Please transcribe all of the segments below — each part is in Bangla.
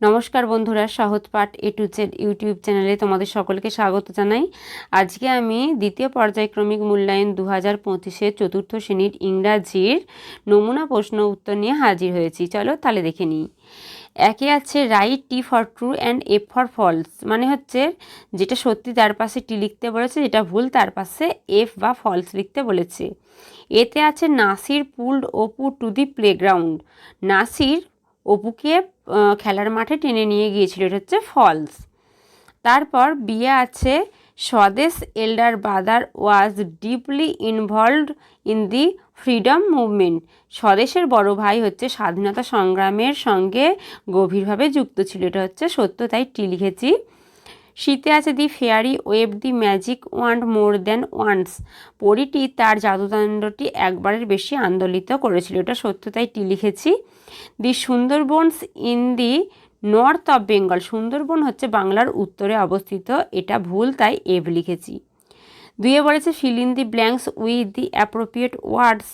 নমস্কার বন্ধুরা, সহজ পাঠ এ টু জেড ইউটিউব চ্যানেলে তোমাদের সকলকে স্বাগত জানাই। আজকে আমি দ্বিতীয় পর্যায়ক্রমিক মূল্যায়ন দু হাজার পঁচিশের চতুর্থ শ্রেণির ইংরাজির নমুনা প্রশ্ন উত্তর নিয়ে হাজির হয়েছি। চলো তাহলে দেখে নিই। একে আছে write T for true and F for false মানে হচ্ছে যেটা সত্যি তার পাশে টি লিখতে বলেছে, যেটা ভুল তার পাশে এফ বা ফলস লিখতে বলেছে। এতে আছে Nasir, pulled, Apu, to the playground. Nasir অপুকে খেলার মাঠে টেনে নিয়ে গিয়েছিল। এটা হচ্ছে ফলস। তারপর বিয়ে আছে Swadesh elder brother was deeply involved in the freedom movement. স্বদেশের বড় ভাই হচ্ছে স্বাধীনতা সংগ্রামের সঙ্গে গভীরভাবে যুক্ত ছিল। এটা হচ্ছে সত্য, তাই টি লিখেছি। শীতে আছে the fairy waved, the magic, wand more than once পরিটি তার জাদুদণ্ডটি একবারের বেশি আন্দোলিত করেছিল। এটা সত্য, তাই টি লিখেছি। The Sundarbans in the north of Bengal. Sundarban হচ্ছে বাংলার উত্তরে অবস্থিত। এটা ভুল, তাই এভ লিখেছি। দুয়ে বলেছে, fill in the blanks with the appropriate words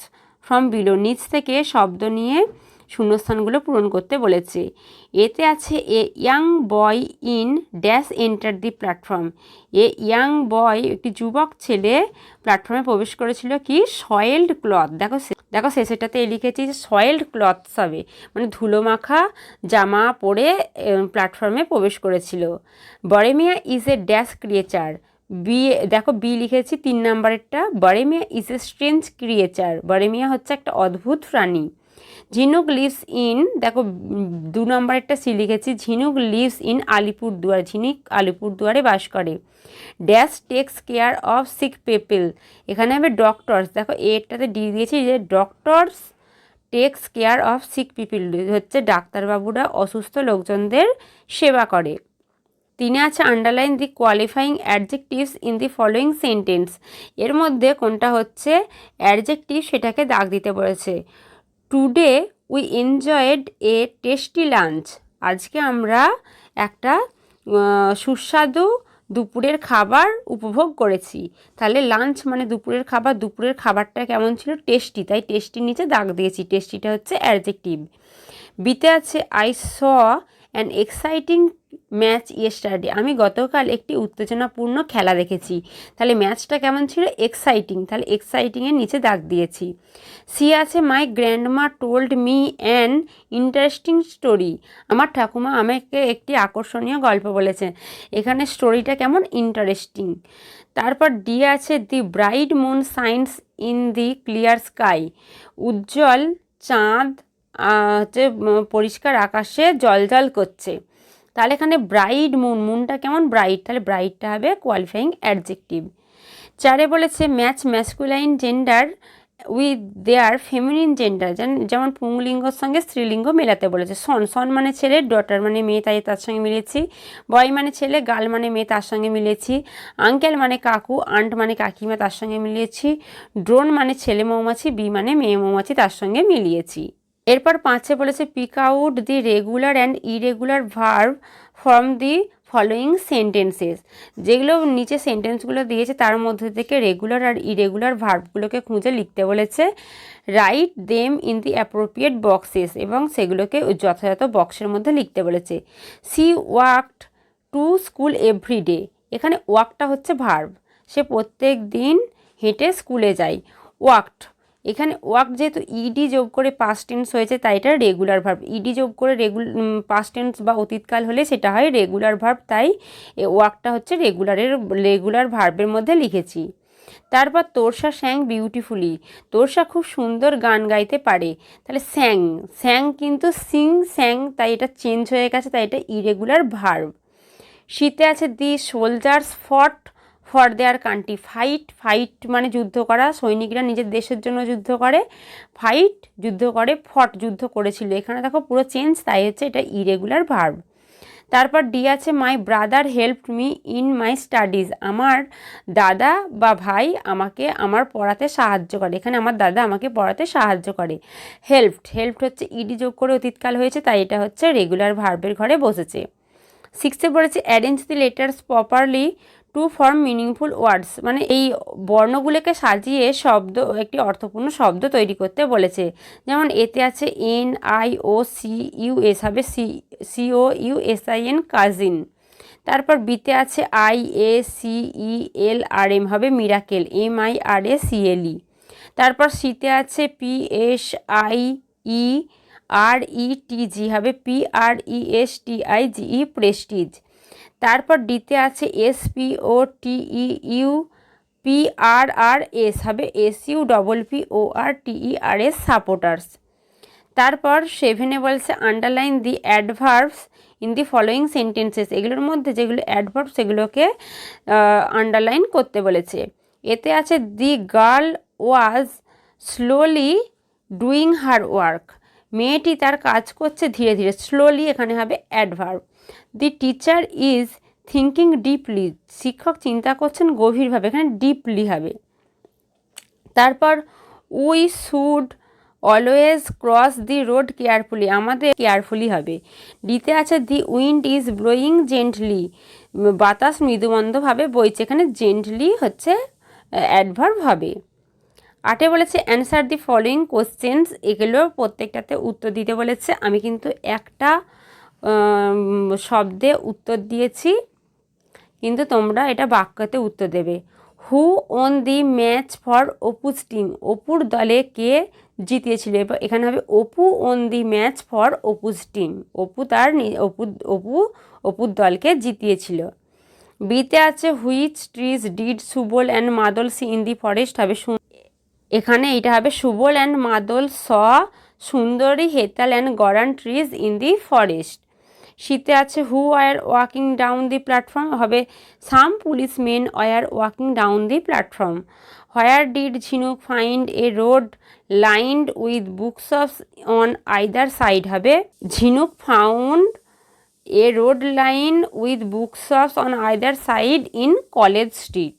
from below. নিচ থেকে শব্দ নিয়ে শূন্যস্থানগুলো পূরণ করতে বলেছে। এতে আছে a young boy in dash enter the platform. A young boy একটি যুবক ছেলে প্ল্যাটফর্মে প্রবেশ করেছিল কি? Soiled cloth. দেখো সে- দেখো শেষেটাতে এ লিখেছি সয়েল্ড ক্লথস হবে। মানে ধুলো মাখা, জামা পরে প্ল্যাটফর্মে প্রবেশ করেছিল। Boremia is a dash creature. B, দেখো বি লিখেছি তিন নাম্বারেরটা। Boremia is a strange creature. Boremia হচ্ছে একটা অদ্ভুত প্রাণী। ঝিনুক লিভস ইন দেখো, দু নম্বর একটা সি লিখেছি, ঝিনুক লিভস ইন আলিপুরদুয়ার, ঝিনুক আলিপুরদুয়ারে বাস করে। Dash takes care of sick people এখানে হবে ডক্টরস দেখো এটাতে ডি দিয়েছি, যে doctors takes care of sick people হচ্ছে ডাক্তারবাবুরা অসুস্থ লোকজনদের সেবা করে। তিনি আছে underline the qualifying adjectives in the following sentence এর মধ্যে কোনটা হচ্ছে অ্যাডজেক্টিভ সেটাকে দাগ দিতে বলেছে। Today we enjoyed a tasty lunch আজকে আমরা একটা সুস্বাদু দুপুরের খাবার উপভোগ করেছি। তাহলে লাঞ্চ মানে দুপুরের খাবার, দুপুরের খাবারটা কেমন ছিল? টেস্টি তাই টেস্টির নিচে দাগ দিয়েছি। টেস্টিটা হচ্ছে অ্যাডজেক্টিভ বিতে আছে I saw an exciting match yesterday. আমি গতকাল একটি উত্তেজনাপূর্ণ খেলা দেখেছি। তাহলে ম্যাচটা কেমন ছিল? এক্সাইটিং। তাহলে এক্সাইটিংয়ের নিচে দাগ দিয়েছি। সি আছে my grandma told me an interesting story. আমার ঠাকুমা আমাকে একটি আকর্ষণীয় গল্প বলেছে। এখানে স্টোরিটা কেমন? ইন্টারেস্টিং। তারপর ডি আছে the bright moon shines in the clear sky. উজ্জ্বল চাঁদ হচ্ছে পরিষ্কার আকাশে জলজল করছে। তাহলে এখানে ব্রাইট মুন মুনটা কেমন? ব্রাইট তাহলে ব্রাইটটা হবে কোয়ালিফাইং অ্যাডজেক্টিভ চারে বলেছে match masculine gender with their feminine gender যেমন পুংলিঙ্গর সঙ্গে স্ত্রীলিঙ্গ মেলাতে বলেছে। সন সন মানে ছেলে ডটার মানে মেয়ে, তাই তার সঙ্গে মিলেছি। বয় মানে ছেলে গাল মানে মেয়ে, তার সঙ্গে মিলেছি। আঙ্কেল মানে কাকু আন্ট মানে কাকিমা, তার সঙ্গে মিলিয়েছি ড্রোন মানে ছেলে মৌমাছি বি মানে মেয়ে মৌমাছি, তার সঙ্গে মিলিয়েছি। এরপর পাঁচে বলেছে pick out the regular and irregular verb from the following sentences যেগুলো নিচে সেন্টেন্সগুলো দিয়েছে, তার মধ্যে থেকে রেগুলার আর ইরেগুলার ভার্বগুলোকে খুঁজে লিখতে বলেছে। Write them in the appropriate boxes এবং সেগুলোকে যথাযথ বক্সের মধ্যে লিখতে বলেছে। She walked to school every day এখানে ওয়াকটা হচ্ছে ভার্ব সে প্রত্যেক দিন হেঁটে স্কুলে যায়। ওয়াকড এখানে ওয়াক যেহেতু ইডি যোগ করে পাস্ট টেন্স হয়েছে, তাই এটা রেগুলার ভার্ব ইডি যোগ করে রেগুল পাস্ট টেন্স বা অতীতকাল হলে সেটা হয় রেগুলার ভার্ব তাই ওয়াকটা হচ্ছে রেগুলারের রেগুলার ভার্বের মধ্যে লিখেছি। তারপর তোরসা স্যাং বিউটিফুলি তোরসা খুব সুন্দর গান গাইতে পারে। তাহলে স্যাং স্যাং কিন্তু সিং স্যাং, তাই এটা চেঞ্জ হয়ে গেছে, তাই এটা ইরেগুলার ভার্ব শীতে আছে the soldiers fought for their country. Fight fight মানে যুদ্ধ করা। সৈনিকরা নিজের দেশের জন্য যুদ্ধ করে। ফাইট, যুদ্ধ করে। ফট, যুদ্ধ করেছিল। এখানে দেখো পুরো চেঞ্জ, তাই হচ্ছে এটা ইরেগুলার ভার্ব তারপর ডি আছে my brother help me in my studies আমার দাদা বা ভাই আমাকে, আমার পড়াতে সাহায্য করে। এখানে আমার দাদা আমাকে পড়াতে সাহায্য করে। হেল্পড হেল্পড হচ্ছে ইডি যোগ করে অতীতকাল হয়েছে, তাই এটা হচ্ছে রেগুলার ভার্বের ঘরে বসেছে। সিক্সে বলেছে arrange the letters properly to form meaningful words মানে এই বর্ণগুলোকে সাজিয়ে শব্দ, একটি অর্থপূর্ণ শব্দ তৈরি করতে বলেছে। যেমন এতে আছে N, I, O, C, U, S হবে C, C O, U, S, I, N cousin. তারপর বিতে আছে I, A, C, E, L, R, M হবে miracle, M, I, R, A, C, L, E. তারপর সিতে আছে P, S, I, E, R, E, T, G হবে P, R, E, S, T, I, G, E, prestige. তারপর ডিতে আছে S P O T E U P R R S হবে S U double P O R T E R S supporters তারপর সেভেনে বলছে underline the adverbs in the following sentences এগুলোর মধ্যে যেগুলো অ্যাডভার্ব সেগুলোকে আন্ডারলাইন করতে বলেছে। এতে আছে the girl was slowly doing her work মেয়েটি তার কাজ করছে ধীরে ধীরে স্লোলি এখানে হবে adverb the teacher is thinking deeply শিক্ষক চিন্তা করছেন গভীরভাবে, এখানে ডিপলি হবে। তারপর we should always cross the road carefully আমাদের কেয়ারফুলি হবে। ডিতে আছে the wind is blowing gently বাতাস মৃদুমন্দভাবে বইছে, এখানে জেন্টলি হচ্ছে অ্যাডভার্ব হবে। আটে বলেছে অ্যান্সার দি ফলোয়িং কোশ্চেন্স এগুলো প্রত্যেকটাতে উত্তর দিতে বলেছে। আমি কিন্তু একটা শব্দে উত্তর দিয়েছি, কিন্তু তোমরা এটা বাক্যতে উত্তর দেবে। Who won the match for Apu's team অপুর দলে কে জিতিয়েছিল? এবার এখানে হবে Apu won the match for Apu's team Apu তার অপু অপু অপুর দলকে জিতিয়েছিল। বিতে আছে which trees did Subal and Madal see in the forest হবে এখানে এটা হবে Subal and Madal saw, sundari, hetal and goran trees in the forest শীতে আছে who were walking down the platform হবে some policemen were walking down the platform where did Jhinuk find a road lined with books of on either side হবে Jhinuk found a road line with books of on either side in College Street